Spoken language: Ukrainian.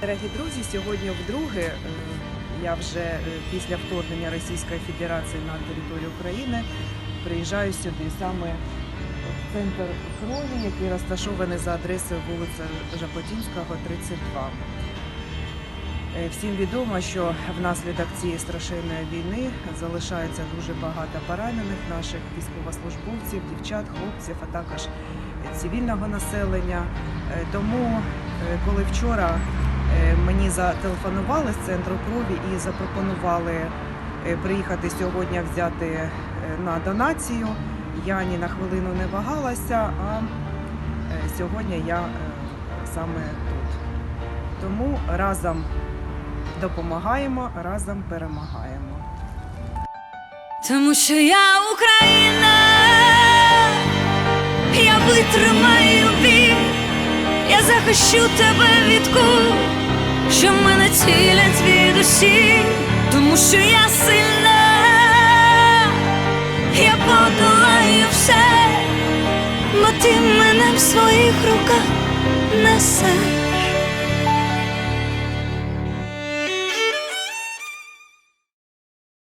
Дорогі друзі, сьогодні вдруге е, я вже е, після вторгнення Російської Федерації на територію України приїжджаю сюди саме в центр крові, який розташований за адресою вулиця Жаботінського, 32. Е, Всім відомо, що внаслідок цієї страшенної війни залишається дуже багато поранених наших військовослужбовців, дівчат, хлопців, а також цивільного населення. Е, Тому, е, коли вчора Е, Мені зателефонували з центру крові і запропонували е, приїхати сьогодні взяти е, на донацію. Я ні на хвилину не вагалася, а е, сьогодні я е, саме тут. Тому разом допомагаємо, разом перемагаємо. Тому що я Україна, я витримаю бій, я захищу тебе від від усі, тому що я сильна, я подолаю все, бо ти мене в своїх руках несеш.